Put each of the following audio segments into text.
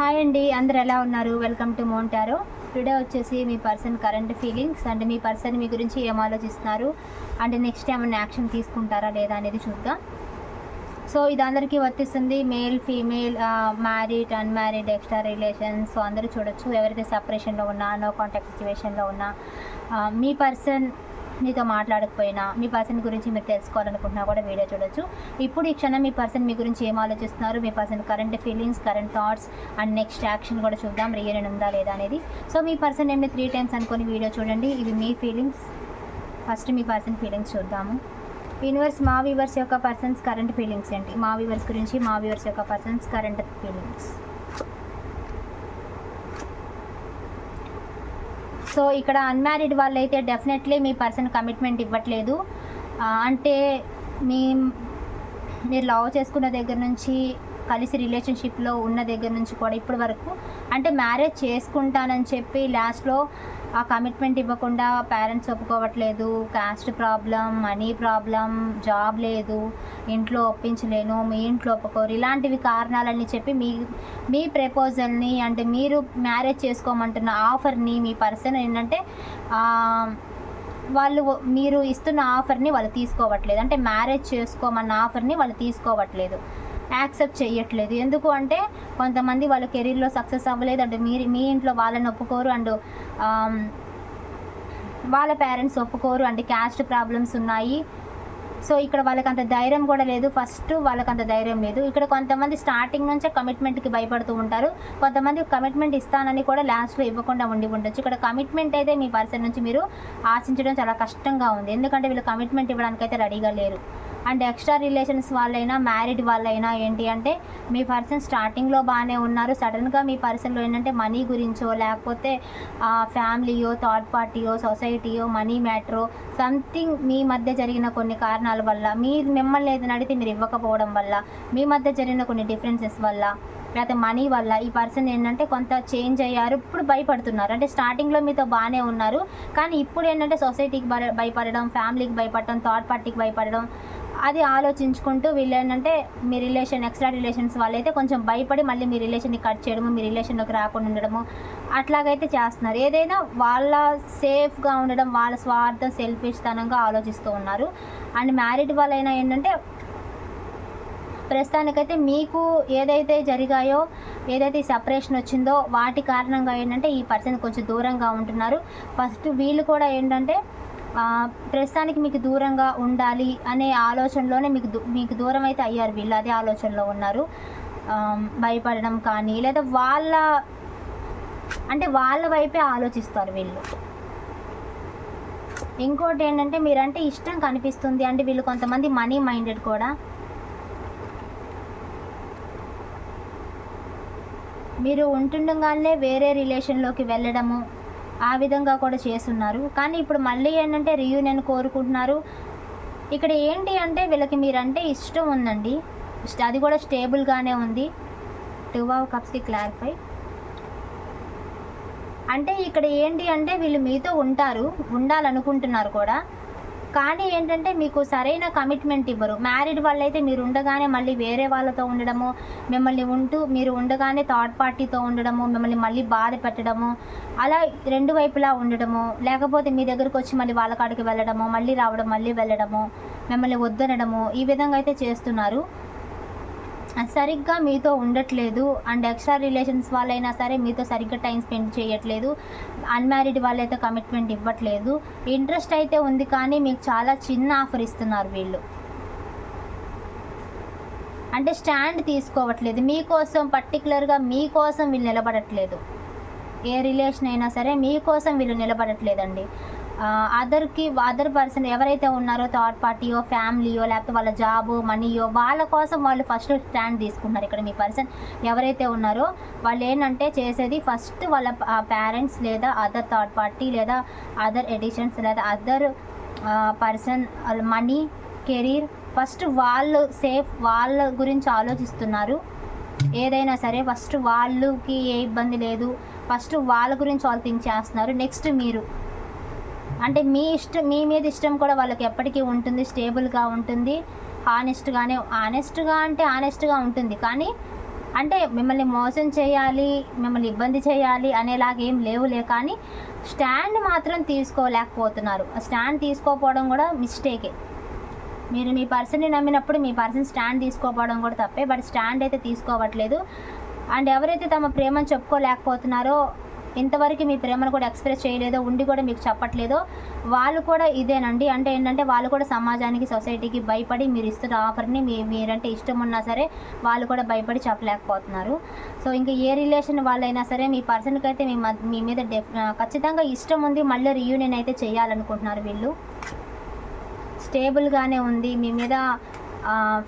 Hi అండి అందరు ఎలా ఉన్నారు? వెల్కమ్ టు మోంటారో టుడే వచ్చేసి మీ పర్సన్ కరెంట్ ఫీలింగ్స్ అండ్ మీ పర్సన్ మీ గురించి ఏం ఆలోచిస్తున్నారు? అండ్ నెక్స్ట్ ఏమైనా యాక్షన్ తీసుకుంటారా లేదా అనేది చూద్దాం. సో ఇది అందరికీ వర్తిస్తుంది. Male female married unmarried extra relations so అందరూ చూడొచ్చు. ఎవరైతే సపరేషన్లో ఉన్నా నో కాంటాక్ట్ సిచ్యువేషన్లో ఉన్నా మీ పర్సన్ మీతో మాట్లాడకపోయినా మీ పర్సన్ గురించి మీరు తెలుసుకోవాలనుకుంటున్నా కూడా వీడియో చూడొచ్చు. ఇప్పుడు ఈ క్షణం మీ పర్సన్ మీ గురించి ఏం ఆలోచిస్తున్నారు? మీ person current feelings current thoughts and next action కూడా చూద్దాం. రియన్ ఉందా లేదా అనేది. సో మీ పర్సన్ ఏమి త్రీ టైమ్స్ అనుకొని వీడియో చూడండి. ఇవి మీ ఫీలింగ్స్ ఫస్ట్ మీ పర్సన్ ఫీలింగ్స్ చూద్దాము. యూనివర్స్ మా వ్యూవర్స్ యొక్క పర్సన్స్ కరెంట్ ఫీలింగ్స్ ఏంటి? మా వ్యూవర్స్ గురించి మా వ్యూవర్స్ యొక్క పర్సన్స్ కరెంట్ ఫీలింగ్స్ సో ఇక్కడ అన్మ్యారీడ్ అయితే డెఫినెట్లీ మీ పర్సన్ కమిట్మెంట్ ఇవ్వట్లేదు. అంటే మీ మీరు లవ్ చేసుకున్న దగ్గర నుంచి కలిసి రిలేషన్షిప్లో ఉన్న దగ్గర నుంచి కూడా ఇప్పటి వరకు అంటే మ్యారేజ్ చేసుకుంటానని చెప్పి లాస్ట్లో ఆ కమిట్మెంట్ ఇవ్వకుండా పేరెంట్స్ ఒప్పుకోవట్లేదు caste problem money problem job లేదు ఇంట్లో ఒప్పించలేను మీ ఇంట్లో ఒప్పుకోరు ఇలాంటివి కారణాలని చెప్పి మీ మీ ప్రపోజల్ని అంటే మీరు మ్యారేజ్ చేసుకోమంటున్న ఆఫర్ని మీ పర్సన్ ఏంటంటే వాళ్ళు మీరు ఇస్తున్న ఆఫర్ని వాళ్ళు తీసుకోవట్లేదు. అంటే మ్యారేజ్ చేసుకోమన్న ఆఫర్ని వాళ్ళు తీసుకోవట్లేదు. యాక్సెప్ట్ చేయట్లేదు ఎందుకు అంటే కొంతమంది వాళ్ళ కెరీర్లో సక్సెస్ అవ్వలేదు. అంటే మీరు మీ ఇంట్లో వాళ్ళని ఒప్పుకోరు. అండ్ వాళ్ళ పేరెంట్స్ ఒప్పుకోరు. అంటే క్యాస్ట్ ప్రాబ్లమ్స్ ఉన్నాయి. సో ఇక్కడ వాళ్ళకి అంత ధైర్యం కూడా లేదు. ఫస్ట్ వాళ్ళకి అంత ధైర్యం లేదు. ఇక్కడ కొంతమంది స్టార్టింగ్ నుంచే కమిట్మెంట్కి భయపడుతూ ఉంటారు. కొంతమంది కమిట్మెంట్ ఇస్తానని కూడా లాస్ట్లో ఇవ్వకుండా ఉండి ఉండొచ్చు. ఇక్కడ కమిట్మెంట్ అయితే మీ పర్సన్ నుంచి మీరు ఆశించడం చాలా కష్టంగా ఉంది. ఎందుకంటే వీళ్ళు కమిట్మెంట్ ఇవ్వడానికి అయితే రెడీగా లేరు. అండ్ ఎక్స్ట్రా రిలేషన్స్ వాళ్ళైనా మ్యారీడ్ వాళ్ళైనా ఏంటి అంటే మీ పర్సన్ స్టార్టింగ్లో బాగానే ఉన్నారు. సడన్గా మీ పర్సన్లో ఏంటంటే మనీ గురించో లేకపోతే ఫ్యామిలీయో థర్డ్ పార్టీయో సొసైటీయో మనీ మ్యాటరో సంథింగ్ మీ మధ్య జరిగిన కొన్ని కారణాల వల్ల మీ మిమ్మల్ని ఏదైనా అడిగితే మీరు ఇవ్వకపోవడం వల్ల మీ మధ్య జరిగిన కొన్ని డిఫరెన్సెస్ వల్ల లేకపోతే మనీ వల్ల ఈ పర్సన్ ఏంటంటే కొంత చేంజ్ అయ్యారు ఇప్పుడు భయపడుతున్నారు. అంటే స్టార్టింగ్లో మీతో బాగానే ఉన్నారు కానీ ఇప్పుడు ఏంటంటే సొసైటీకి భయపడడం ఫ్యామిలీకి భయపడడం థర్డ్ పార్టీకి భయపడడం అది ఆలోచించుకుంటూ వీళ్ళు ఏంటంటే మీ రిలేషన్ ఎక్స్ట్రా రిలేషన్స్ వాళ్ళైతే కొంచెం భయపడి మళ్ళీ మీ రిలేషన్ని కట్ చేయడము మీ రిలేషన్లోకి రాకుండా ఉండడము అట్లాగైతే చేస్తున్నారు. ఏదైనా వాళ్ళ సేఫ్గా ఉండడం వాళ్ళ స్వార్థం సెల్ఫిష్తనంగా ఆలోచిస్తూ ఉన్నారు. అండ్ మ్యారీడ్ వాళ్ళైనా ఏంటంటే ప్రస్తుతానికైతే మీకు ఏదైతే జరిగాయో ఏదైతే సపరేషన్ వచ్చిందో వాటి కారణంగా ఏంటంటే ఈ పర్సన్ కొంచెం దూరంగా ఉంటున్నారు. ఫస్ట్ వీళ్ళు కూడా ఏంటంటే ప్రస్తుతానికి మీకు దూరంగా ఉండాలి అనే ఆలోచనలోనే మీకు దూ- మీకు దూరం అయితే అయ్యారు వీళ్ళు అదే ఆలోచనలో ఉన్నారు. భయపడడం కానీ లేదా వాళ్ళ అంటే వాళ్ళ వైపే ఆలోచిస్తారు వీళ్ళు. ఇంకోటి ఏంటంటే మీరంటే ఇష్టం కనిపిస్తుంది అంటే వీళ్ళు కొంతమంది మనీ మైండెడ్ కూడా. మీరు ఉంటుండగానే వేరే రిలేషన్లోకి వెళ్ళడము ఆ విధంగా కూడా చేస్తున్నారు. కానీ ఇప్పుడు మళ్ళీ ఏంటంటే రీయూనియన్ కోరుకుంటున్నారు. ఇక్కడ ఏంటి అంటే వీళ్ళకి మీరంటే ఇష్టం ఉందండి. అది కూడా స్టేబుల్గానే ఉంది. టూ ఆఫ్ కప్స్కి క్లారిఫై అంటే ఇక్కడ ఏంటి అంటే వీళ్ళు మీతో ఉంటారు ఉండాలనుకుంటున్నారు కూడా. కానీ ఏంటంటే మీకు సరైన కమిట్మెంట్ ఇవ్వరు. మ్యారీడ్ వాళ్ళైతే మీరు ఉండగానే మళ్ళీ వేరే వాళ్ళతో ఉండడము మిమ్మల్ని ఉంటూ మీరు ఉండగానే థర్డ్ పార్టీతో ఉండడము మిమ్మల్ని మళ్ళీ బాధ పెట్టడము అలా రెండు వైపులా ఉండడము లేకపోతే మీ దగ్గరకు వచ్చి మళ్ళీ వాళ్ళ కాడికి వెళ్ళడము మళ్ళీ రావడం మళ్ళీ వెళ్ళడము మిమ్మల్ని వద్దనడము ఈ విధంగా అయితే చేస్తున్నారు. సరిగ్గా మీతో ఉండట్లేదు. అండ్ ఎక్స్ట్రా రిలేషన్స్ వాళ్ళైనా సరే మీతో సరిగ్గా టైం స్పెండ్ చేయట్లేదు. అన్మ్యారీడ్ వాళ్ళైతే కమిట్మెంట్ ఇవ్వట్లేదు. ఇంట్రెస్ట్ అయితే ఉంది కానీ మీకు చాలా చిన్న ఆఫర్ ఇస్తున్నారు వీళ్ళు. అంటే స్టాండ్ తీసుకోవట్లేదు. మీకోసం పర్టికులర్గా మీకోసం వీళ్ళు నిలబడట్లేదు. ఏ రిలేషన్ అయినా సరే మీకోసం వీళ్ళు నిలబడట్లేదండి. అదర్కి అదర్ పర్సన్ ఎవరైతే ఉన్నారో థర్డ్ పార్టీయో ఫ్యామిలీయో లేకపోతే వాళ్ళ జాబ్ మనీయో వాళ్ళ కోసం వాళ్ళు ఫస్ట్ స్టాండ్ తీసుకుంటున్నారు ఇక్కడ మీ పర్సన్ ఎవరైతే ఉన్నారో వాళ్ళు ఏంటంటే చేసేది ఫస్ట్ వాళ్ళ పేరెంట్స్ లేదా అదర్ థర్డ్ పార్టీ లేదా అదర్ ఎడిషన్స్ లేదా other person money career first వాళ్ళు సేఫ్ వాళ్ళ గురించి ఆలోచిస్తున్నారు. ఏదైనా సరే ఫస్ట్ వాళ్ళకి ఏ ఇబ్బంది లేదు. ఫస్ట్ వాళ్ళ గురించి వాళ్ళు థింక్ చేస్తున్నారు. నెక్స్ట్ మీరు అంటే మీ ఇష్టం మీ మీద ఇష్టం కూడా వాళ్ళకి ఎప్పటికీ ఉంటుంది స్టేబుల్గా ఉంటుంది. హానెస్ట్గానే ఆనెస్ట్గా అంటే ఆనెస్ట్గా ఉంటుంది. కానీ అంటే మిమ్మల్ని మోసం చేయాలి మిమ్మల్ని ఇబ్బంది చేయాలి అనేలాగా ఏం లేవులే. కానీ స్టాండ్ మాత్రం తీసుకోలేకపోతున్నారు. ఆ స్టాండ్ తీసుకోపోవడం కూడా మిస్టేకే. మీరు మీ పర్సన్ని నమ్మినప్పుడు మీ పర్సన్ స్టాండ్ తీసుకోపోవడం కూడా తప్పే. బట్ స్టాండ్ అయితే తీసుకోవట్లేదు. అండ్ ఎవరైతే తమ ప్రేమను చెప్పుకోలేకపోతున్నారో ఇంతవరకు మీ ప్రేమను కూడా ఎక్స్ప్రెస్ చేయలేదో ఉండి కూడా మీకు చెప్పట్లేదో వాళ్ళు కూడా ఇదేనండి. అంటే ఏంటంటే వాళ్ళు కూడా సమాజానికి సొసైటీకి భయపడి మీరు ఇస్తున్న ఆఫర్ని మీ మీరంటే ఇష్టం ఉన్నా సరే వాళ్ళు కూడా భయపడి చెప్పలేకపోతున్నారు. సో ఇంకా ఏ రిలేషన్ వాళ్ళైనా సరే మీ పర్సన్కి అయితే మీ మీ మీద డెఫ్ ఖచ్చితంగా ఇష్టం ఉంది మళ్ళీ రియూనియన్ అయితే చేయాలనుకుంటున్నారు వీళ్ళు. స్టేబుల్గానే ఉంది మీ మీద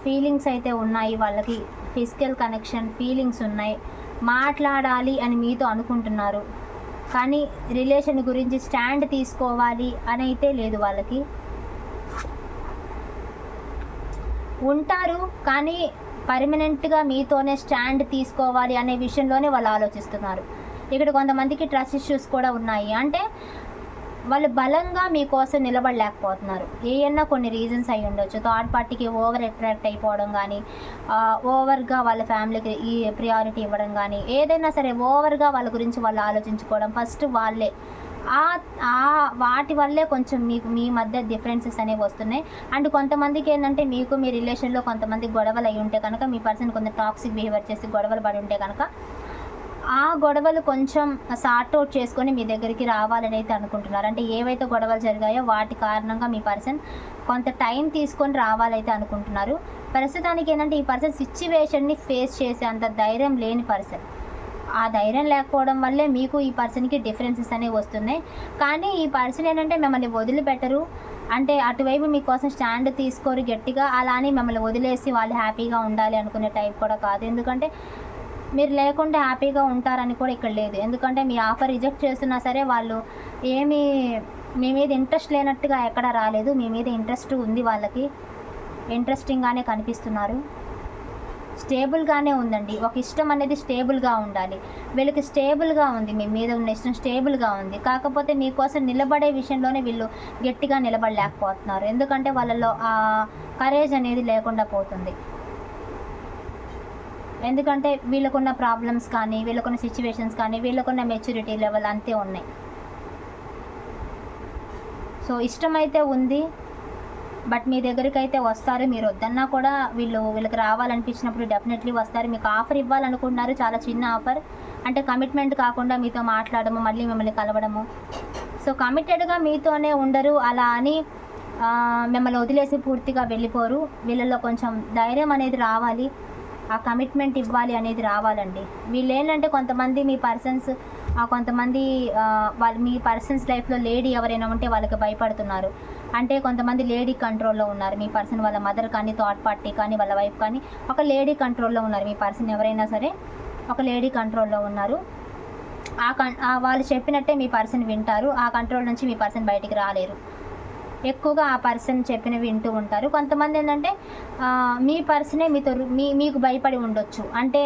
ఫీలింగ్స్ అయితే ఉన్నాయి వాళ్ళకి. ఫిజికల్ కనెక్షన్ ఫీలింగ్స్ ఉన్నాయి. మాట్లాడాలి అని మీతో అనుకుంటున్నారు. కానీ రిలేషన్ గురించి స్టాండ్ తీసుకోవాలి అని అయితే లేదు వాళ్ళకి. ఉంటారు కానీ పర్మనెంట్గా మీతోనే స్టాండ్ తీసుకోవాలి అనే విషయంలోనే వాళ్ళు ఆలోచిస్తున్నారు. ఇక్కడ కొంతమందికి ట్రస్ట్ ఇష్యూస్ కూడా ఉన్నాయి. అంటే వాళ్ళు బలంగా మీకోసం నిలబడలేకపోతున్నారు. ఏమన్నా కొన్ని రీజన్స్ అయి ఉండొచ్చు. థర్డ్ పార్టీకి ఓవర్ అట్రాక్ట్ అయిపోవడం కానీ ఓవర్గా వాళ్ళ ఫ్యామిలీకి ఈ ప్రియారిటీ ఇవ్వడం కానీ ఏదైనా సరే ఓవర్గా వాళ్ళ గురించి వాళ్ళు ఆలోచించుకోవడం ఫస్ట్ వాళ్ళే. ఆ ఆ వాటి వల్లే కొంచెం మీకు మీ మధ్య డిఫరెన్సెస్ అనేవి వస్తున్నాయి. అండ్ కొంతమందికి ఏంటంటే మీకు మీ రిలేషన్లో కొంతమంది గొడవలు అయి ఉంటే కనుక మీ పర్సన్ కొంత టాక్సిక్ బిహేవియర్ చేసి గొడవలు పడి ఉంటే కనుక ఆ గొడవలు కొంచెం సార్ట్ అవుట్ చేసుకొని మీ దగ్గరికి రావాలని అయితే అనుకుంటున్నారు. అంటే ఏవైతే గొడవలు జరిగాయో వాటి కారణంగా మీ పర్సన్ కొంత టైం తీసుకొని రావాలైతే అనుకుంటున్నారు. ప్రస్తుతానికి ఏంటంటే ఈ పర్సన్ సిచ్యువేషన్ని ఫేస్ చేసే అంత ధైర్యం లేని పర్సన్. ఆ ధైర్యం లేకపోవడం వల్లే మీకు ఈ పర్సన్కి డిఫరెన్సెస్ అనేవి వస్తున్నాయి. కానీ ఈ పర్సన్ ఏంటంటే మిమ్మల్ని వదిలిపెట్టరు. అంటే అటువైపు మీకోసం స్టాండ్ తీసుకోరు గట్టిగా. అలా అని మిమ్మల్ని వదిలేసి వాళ్ళు హ్యాపీగా ఉండాలి అనుకునే టైప్ కూడా కాదు. ఎందుకంటే మీరు లేకుంటే హ్యాపీగా ఉంటారని కూడా ఇక్కడ లేదు. ఎందుకంటే మీ ఆఫర్ రిజెక్ట్ చేస్తున్నా సరే వాళ్ళు ఏమీ మీ మీద ఇంట్రెస్ట్ లేనట్టుగా ఎక్కడ రాలేదు. మీ మీద ఇంట్రెస్ట్ ఉంది వాళ్ళకి. ఇంట్రెస్టింగ్గానే కనిపిస్తున్నారు. స్టేబుల్గానే ఉందండి. ఒక ఇష్టం అనేది స్టేబుల్గా ఉండాలి. వీళ్ళకి స్టేబుల్గా ఉంది. మీ మీద ఉన్న ఇష్టం స్టేబుల్గా ఉంది. కాకపోతే మీకోసం నిలబడే విషయంలోనే వీళ్ళు గట్టిగా నిలబడలేకపోతున్నారు. ఎందుకంటే వాళ్ళలో ఆ కరేజ్ అనేది లేకుండా పోతుంది. ఎందుకంటే వీళ్ళకున్న ప్రాబ్లమ్స్ కానీ వీళ్ళకున్న సిచ్యువేషన్స్ కానీ వీళ్ళకున్న మెచ్యూరిటీ లెవెల్ అంతే ఉన్నాయి. సో ఇష్టమైతే ఉంది బట్ మీ దగ్గరికి అయితే వస్తారు మీరు వద్దన్నా కూడా వీళ్ళు వీళ్ళకి రావాలనిపించినప్పుడు డెఫినెట్లీ వస్తారు. మీకు ఆఫర్ ఇవ్వాలనుకుంటున్నారు చాలా చిన్న ఆఫర్ అంటే కమిట్మెంట్ కాకుండా మీతో మాట్లాడము మళ్ళీ మిమ్మల్ని కలవడము. సో కమిటెడ్గా మీతోనే ఉండరు అలా అని మిమ్మల్ని వదిలేసి పూర్తిగా వెళ్ళిపోరు. వీళ్ళల్లో కొంచెం ధైర్యం అనేది రావాలి. ఆ కమిట్మెంట్ ఇవ్వాలి అనేది రావాలండి. వీళ్ళు ఏంటంటే కొంతమంది మీ పర్సన్స్ కొంతమంది వాళ్ళు మీ పర్సన్స్ లైఫ్లో లేడీ ఎవరైనా ఉంటే వాళ్ళకి భయపడుతున్నారు. అంటే కొంతమంది లేడీ కంట్రోల్లో ఉన్నారు. మీ పర్సన్ వాళ్ళ మదర్ కానీ థర్డ్ పార్టీ కానీ వాళ్ళ వైఫ్ కానీ ఒక లేడీ కంట్రోల్లో ఉన్నారు. మీ పర్సన్ ఎవరైనా సరే ఒక లేడీ కంట్రోల్లో ఉన్నారు. ఆ కన్ ఆ వాళ్ళు చెప్పినట్టే మీ పర్సన్ వింటారు. ఆ కంట్రోల్ నుంచి మీ పర్సన్ బయటికి రాలేరు. ఎక్కువగా ఆ పర్సన్ చెప్పినవి వింటూ ఉంటారు. కొంతమంది ఏంటంటే మీ పర్సనే మీతో మీ మీకు భయపడి ఉండొచ్చు. అంటే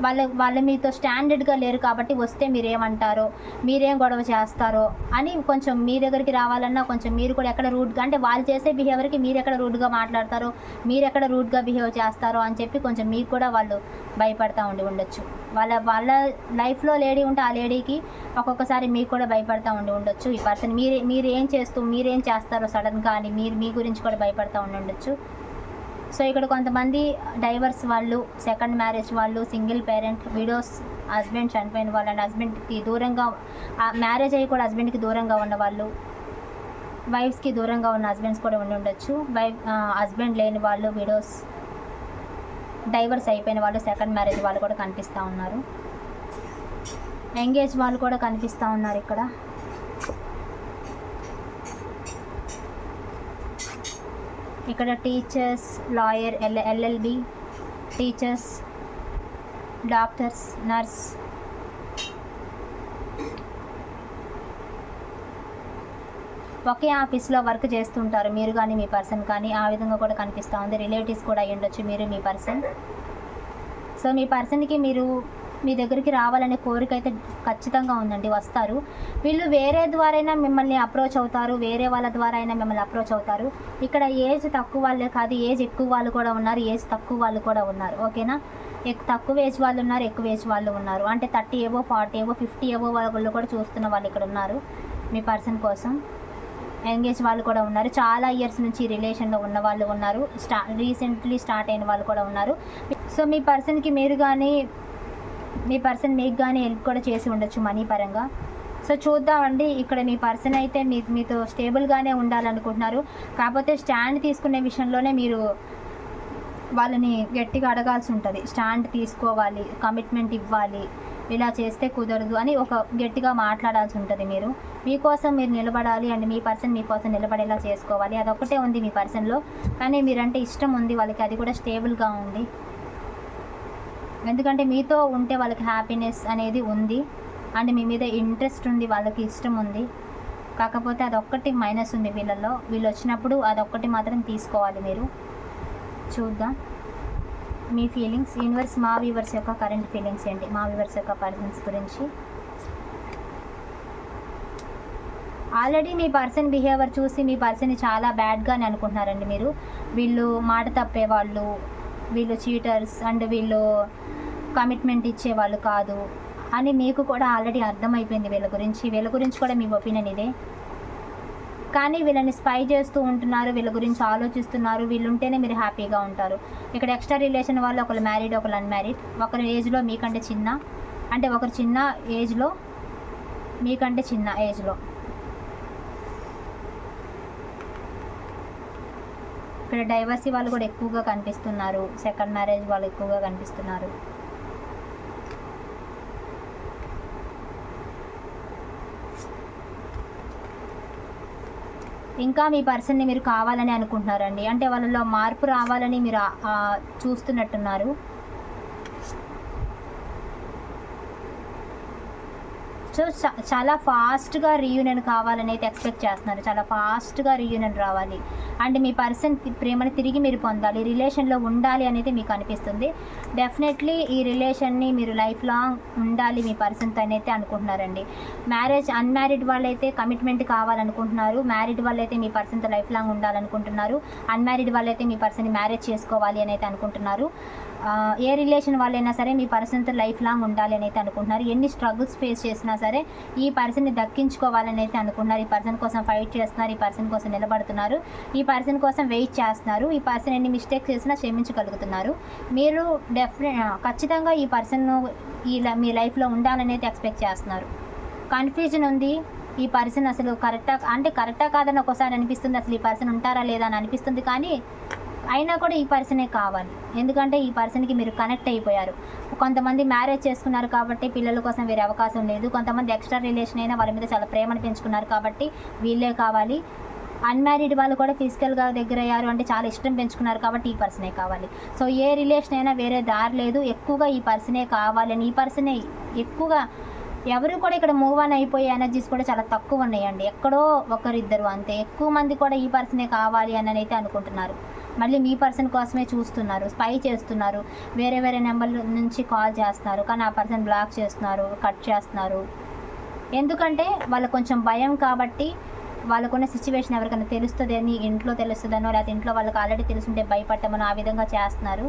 వాళ్ళ వాళ్ళు మీతో స్టాండర్డ్గా లేరు కాబట్టి వస్తే మీరేమంటారో? మీరేం గొడవ చేస్తారో? అని కొంచెం మీ దగ్గరికి రావాలన్నా కొంచెం మీరు కూడా ఎక్కడ రూట్గా అంటే వాళ్ళు చేసే బిహేవియర్కి మీరు ఎక్కడ రూట్గా మాట్లాడతారో? మీరు ఎక్కడ రూట్గా బిహేవ్ చేస్తారో అని చెప్పి కొంచెం మీకు కూడా వాళ్ళు భయపడతా ఉండి ఉండొచ్చు. వాళ్ళ వాళ్ళ లైఫ్లో లేడీ ఉంటే ఆ లేడీకి ఒక్కొక్కసారి మీకు కూడా భయపడతా ఉండి ఉండొచ్చు. ఈ పర్సన్ మీరు మీరు ఏం చేస్తూ మీరేం చేస్తారో సడన్గా అని మీరు మీ గురించి కూడా భయపడతా ఉండి ఉండొచ్చు. సో ఇక్కడ కొంతమంది డైవర్స్ వాళ్ళు సెకండ్ మ్యారేజ్ వాళ్ళు సింగిల్ పేరెంట్ విడోస్ హస్బెండ్ చనిపోయిన వాళ్ళు అండ్ హస్బెండ్కి దూరంగా మ్యారేజ్ అయ్యి కూడా హస్బెండ్కి దూరంగా ఉన్న వాళ్ళు వైఫ్స్కి దూరంగా ఉన్న హస్బెండ్స్ కూడా ఉండి ఉండొచ్చు. వైఫ్ హస్బెండ్ లేని వాళ్ళు విడోస్ డైవర్స్ అయిపోయిన వాళ్ళు సెకండ్ మ్యారేజ్ వాళ్ళు కూడా కనిపిస్తూ ఉన్నారు. ఎంగేజ్ వాళ్ళు కూడా కనిపిస్తూ ఉన్నారు ఇక్కడ. ఇక్కడ teachers lawyer L LLB teachers doctors nurse ఒకే ఆఫీస్లో వర్క్ చేస్తుంటారు. మీరు కానీ మీ పర్సన్ కానీ ఆ విధంగా కూడా కనిపిస్తూ ఉంది. రిలేటివ్స్ కూడా అయ్యి ఉండొచ్చు మీరు మీ పర్సన్ సో మీ పర్సన్కి మీరు మీ దగ్గరికి రావాలనే కోరిక అయితే ఖచ్చితంగా ఉందండి వస్తారు. వీళ్ళు వేరే ద్వారైనా మిమ్మల్ని అప్రోచ్ అవుతారు వేరే వాళ్ళ ద్వారా అయినా మిమ్మల్ని అప్రోచ్ అవుతారు. ఇక్కడ ఏజ్ తక్కువ వాళ్ళే కాదు ఏజ్ ఎక్కువ వాళ్ళు కూడా ఉన్నారు ఏజ్ తక్కువ వాళ్ళు కూడా ఉన్నారు. ఓకేనా? ఎక్కువ తక్కువ ఏజ్ వాళ్ళు ఉన్నారు ఎక్కువ ఏజ్ వాళ్ళు ఉన్నారు. అంటే థర్టీ ఏవో ఫార్టీ ఏవో ఫిఫ్టీ ఏవో వాళ్ళు కూడా చూస్తున్న వాళ్ళు ఇక్కడ ఉన్నారు మీ పర్సన్ కోసం. ఎంగేజ్ వాళ్ళు కూడా ఉన్నారు. చాలా ఇయర్స్ నుంచి రిలేషన్లో ఉన్న వాళ్ళు ఉన్నారు. స్టా రీసెంట్లీ స్టార్ట్ అయిన వాళ్ళు కూడా ఉన్నారు. సో మీ పర్సన్కి మీరు కానీ మీ పర్సన్ మీకు కానీ హెల్ప్ కూడా చేసి ఉండొచ్చు మనీ పరంగా. సో చూద్దామండి ఇక్కడ మీ పర్సన్ అయితే మీ మీతో స్టేబుల్గానే ఉండాలనుకుంటున్నారు. కాకపోతే స్టాండ్ తీసుకునే విషయంలోనే మీరు వాళ్ళని గట్టిగా అడగాల్సి ఉంటుంది. స్టాండ్ తీసుకోవాలి కమిట్మెంట్ ఇవ్వాలి ఇలా చేస్తే కుదరదు అని ఒక గట్టిగా మాట్లాడాల్సి ఉంటుంది మీరు. మీకోసం మీరు నిలబడాలి అండ్ మీ పర్సన్ మీకోసం నిలబడేలా చేసుకోవాలి. అదొకటే ఉంది మీ పర్సన్లో. కానీ మీరంటే ఇష్టం ఉంది వాళ్ళకి అది కూడా స్టేబుల్గా ఉంది. ఎందుకంటే మీతో ఉంటే వాళ్ళకి హ్యాపీనెస్ అనేది ఉంది. అండ్ మీ మీద ఇంట్రెస్ట్ ఉంది వాళ్ళకి ఇష్టం ఉంది. కాకపోతే అదొక్కటి మైనస్ ఉంది వీళ్ళల్లో. వీళ్ళు వచ్చినప్పుడు అదొక్కటి మాత్రం తీసుకోవాలి మీరు. చూద్దాం. మీ ఫీలింగ్స్ యూనివర్స్ మా వ్యూవర్స్ యొక్క కరెంట్ ఫీలింగ్స్ ఏంటి? మా వ్యూవర్స్ యొక్క పర్సన్స్ గురించి. ఆల్రెడీ మీ పర్సన్ బిహేవియర్ చూసి మీ పర్సన్ని చాలా బ్యాడ్గానే అనుకుంటున్నారండి మీరు. వీళ్ళు మాట తప్పేవాళ్ళు వీళ్ళు చీటర్స్ అండ్ వీళ్ళు కమిట్మెంట్ ఇచ్చేవాళ్ళు కాదు అని మీకు కూడా ఆల్రెడీ అర్థమైపోయింది వీళ్ళ గురించి. వీళ్ళ గురించి కూడా మీ ఒపీనియన్ ఇదే. కానీ వీళ్ళని స్పై చేస్తూ ఉంటున్నారు వీళ్ళ గురించి ఆలోచిస్తున్నారు వీళ్ళు ఉంటేనే మీరు హ్యాపీగా ఉంటారు. ఇక్కడ ఎక్స్ట్రా రిలేషన్ వాళ్ళు ఒకరు మ్యారీడ్ ఒకరు అన్మ్యారీడ్ ఒకరి ఏజ్లో మీకంటే చిన్న అంటే ఒకరు చిన్న ఏజ్లో మీకంటే చిన్న ఏజ్లో ఇక్కడ డైవర్సీ వాళ్ళు కూడా ఎక్కువగా కనిపిస్తున్నారు. సెకండ్ మ్యారేజ్ వాళ్ళు ఎక్కువగా కనిపిస్తున్నారు. ఇంకా మీ పర్సన్ని మీరు కావాలని అనుకుంటున్నారండి. అంటే వాళ్ళలో మార్పు రావాలని మీరు చూస్తున్నట్టున్నారు. సో చాలా ఫాస్ట్గా రీయూనియన్ కావాలని అయితే ఎక్స్పెక్ట్ చేస్తున్నారు. చాలా ఫాస్ట్గా రీయూనియన్ రావాలి. అండ్ మీ పర్సన్ ప్రేమను ప్రేమని తిరిగి మీరు పొందాలి. రిలేషన్లో ఉండాలి అనేది మీకు అనిపిస్తుంది. డెఫినెట్లీ ఈ రిలేషన్ని మీరు లైఫ్ లాంగ్ ఉండాలి మీ పర్సన్తో అయితే అనుకుంటున్నారండి. మ్యారేజ్ అన్మ్యారీడ్ వాళ్ళైతే కమిట్మెంట్ కావాలనుకుంటున్నారు. మ్యారీడ్ వాళ్ళైతే మీ పర్సన్తో లైఫ్ లాంగ్ ఉండాలనుకుంటున్నారు. అన్మ్యారీడ్ వాళ్ళైతే మీ పర్సన్ మ్యారేజ్ చేసుకోవాలి అని అయితే అనుకుంటున్నారు. ఏ రిలేషన్ వాళ్ళైనా సరే మీ పర్సన్తో లైఫ్ లాంగ్ ఉండాలి అని అయితే అనుకుంటున్నారు. ఎన్ని స్ట్రగుల్స్ ఫేస్ చేసినా సరే ఈ పర్సన్ని దక్కించుకోవాలని అయితే అనుకుంటున్నారు. ఈ పర్సన్ కోసం ఫైట్ చేస్తున్నారు. ఈ పర్సన్ కోసం నిలబడుతున్నారు. ఈ పర్సన్ కోసం వెయిట్ చేస్తున్నారు. ఈ పర్సన్ ఎన్ని మిస్టేక్స్ చేసినా క్షమించగలుగుతున్నారు. మీరు డెఫినె ఖచ్చితంగా ఈ పర్సన్ ఈ మీ లైఫ్లో ఉండాలని అయితే ఎక్స్పెక్ట్ చేస్తున్నారు. కన్ఫ్యూజన్ ఉంది. ఈ పర్సన్ అసలు కరెక్టా అంటే కరెక్టా కాదని ఒకసారి అనిపిస్తుంది. అసలు ఈ పర్సన్ ఉంటారా లేదా అని అనిపిస్తుంది. కానీ అయినా కూడా ఈ పర్సనే కావాలి. ఎందుకంటే ఈ పర్సన్కి మీరు కనెక్ట్ అయిపోయారు. కొంతమంది మ్యారేజ్ చేసుకున్నారు కాబట్టి పిల్లల కోసం వేరే అవకాశం లేదు. కొంతమంది ఎక్స్ట్రా రిలేషన్ అయినా వాళ్ళ మీద చాలా ప్రేమను పెంచుకున్నారు కాబట్టి వీళ్ళే కావాలి. అన్మ్యారీడ్ వాళ్ళు కూడా ఫిజికల్గా దగ్గర అయ్యారు అంటే చాలా ఇష్టం పెంచుకున్నారు కాబట్టి ఈ పర్సనే కావాలి. సో ఏ రిలేషన్ అయినా వేరే దారి లేదు. ఎక్కువగా ఈ పర్సనే కావాలని ఈ పర్సనే ఎక్కువగా ఎవరు కూడా ఇక్కడ మూవ్ ఆన్ అయిపోయే ఎనర్జీస్ కూడా చాలా తక్కువ ఉన్నాయండి. ఎక్కడో ఒకరిద్దరు అంతే. ఎక్కువ మంది కూడా ఈ పర్సనే కావాలి అని అయితే అనుకుంటున్నారు. మళ్ళీ మీ పర్సన్ కోసమే చూస్తున్నారు స్పై చేస్తున్నారు వేరే వేరే నెంబర్ల నుంచి కాల్ చేస్తున్నారు కానీ ఆ పర్సన్ బ్లాక్ చేస్తున్నారు కట్ చేస్తున్నారు. ఎందుకంటే వాళ్ళకు కొంచెం భయం కాబట్టి వాళ్ళకున్న సిచ్యువేషన్ ఎవరికైనా తెలుస్తుందని ఇంట్లో తెలుస్తుందనో లేకపోతే ఇంట్లో వాళ్ళకి ఆల్రెడీ తెలుసుంటే భయపడ్డమని ఆ విధంగా చేస్తున్నారు.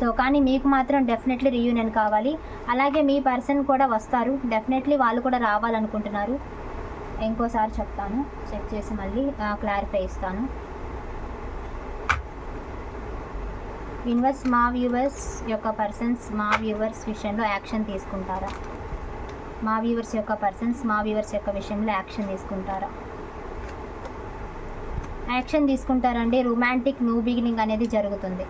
సో కానీ మీకు మాత్రం డెఫినెట్లీ రీయూనియన్ కావాలి. అలాగే మీ పర్సన్ కూడా వస్తారు. డెఫినెట్లీ వాళ్ళు కూడా రావాలనుకుంటున్నారు. ఇంకోసారి చెప్తాను. చెక్ చేసి మళ్ళీ క్లారిఫై ఇస్తాను. యూనివర్స్ మా వ్యూవర్స్ యొక్క పర్సన్స్ మా వ్యూవర్స్ విషయంలో యాక్షన్ తీసుకుంటారా? మా వ్యూవర్స్ యొక్క పర్సన్స్ మా వ్యూవర్స్ యొక్క విషయంలో యాక్షన్ తీసుకుంటారా? యాక్షన్ తీసుకుంటారండి రొమాంటిక్ న్యూ బిగినింగ్ అనేది జరుగుతుంది.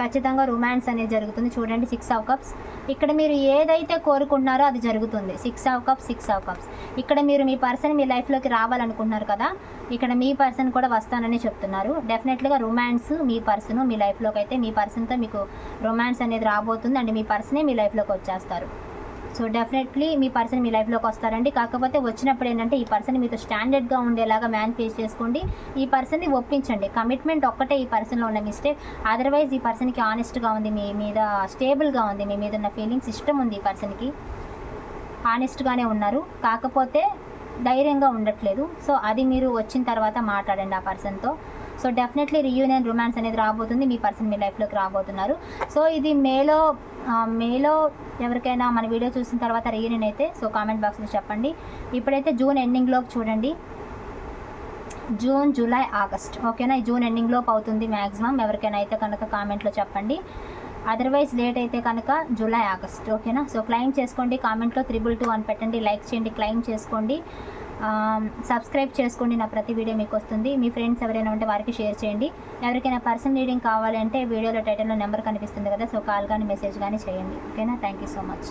ఖచ్చితంగా రొమాన్స్ అనేది జరుగుతుంది. చూడండి సిక్స్ ఆఫ్ కప్స్. ఇక్కడ మీరు ఏదైతే కోరుకుంటున్నారో అది జరుగుతుంది. Six of cups six of cups ఇక్కడ మీరు మీ పర్సన్ మీ లైఫ్లోకి రావాలనుకుంటున్నారు కదా ఇక్కడ మీ పర్సన్ కూడా వస్తానని చెప్తున్నారు. డెఫినెట్లీగా రొమాన్స్ మీ పర్సన్ మీ లైఫ్లోకి అయితే మీ పర్సన్తో మీకు రొమాన్స్ అనేది రాబోతుంది. అండ్ మీ పర్సనే మీ లైఫ్లోకి వచ్చేస్తారు. సో డెఫినెట్లీ మీ పర్సన్ మీ లైఫ్లోకి వస్తారండి. కాకపోతే వచ్చినప్పుడు ఏంటంటే ఈ పర్సన్ మీతో స్టాండర్డ్గా ఉండేలాగా మేనిఫేస్ చేసుకోండి. ఈ పర్సన్ని ఒప్పించండి. కమిట్మెంట్ ఒక్కటే ఈ పర్సన్లో ఉన్న మిస్టేక్ అదర్వైజ్ ఈ పర్సన్కి ఆనెస్ట్గా ఉంది. మీ మీద స్టేబుల్గా ఉంది. మీ మీద ఉన్న ఫీలింగ్స్ ఇష్టం ఉంది ఈ పర్సన్కి ఆనెస్ట్గానే ఉన్నారు. కాకపోతే ధైర్యంగా ఉండట్లేదు. సో అది మీరు వచ్చిన తర్వాత మాట్లాడండి ఆ పర్సన్తో సో డెఫినెట్లీ రియూనియన్ రొమాన్స్ అనేది రాబోతుంది. మీ పర్సన్ మీ లైఫ్లోకి రాబోతున్నారు. సో ఇది మేలో మేలో ఎవరికైనా మన వీడియో చూసిన తర్వాత రియూనియన్ అయితే సో కామెంట్ బాక్స్లో చెప్పండి. ఇప్పుడైతే జూన్ ఎండింగ్లోకి చూడండి. జూన్ జూలై ఆగస్ట్ ఓకేనా? జూన్ ఎండింగ్లోపు అవుతుంది మ్యాక్సిమం ఎవరికైనా అయితే కనుక కామెంట్లో చెప్పండి. అదర్వైజ్ లేట్ అయితే కనుక జూలై ఆగస్ట్ ఓకేనా? సో క్లైమ్ చేసుకోండి. కామెంట్లో త్రిబుల్ టూ అని పెట్టండి. లైక్ చేయండి క్లైమ్ చేసుకోండి. సబ్స్క్రైబ్ చేసుకోండి. నా ప్రతి వీడియో మీకు వస్తుంది. మీ ఫ్రెండ్స్ ఎవరైనా ఉంటే వారికి షేర్ చేయండి. ఎవరికైనా పర్సన్ రీడింగ్ కావాలంటే వీడియోలో టైటిల్లో నెంబర్ కనిపిస్తుంది కదా సో కాల్ కానీ మెసేజ్ కానీ చేయండి. ఓకేనా థ్యాంక్ యూ సో మచ్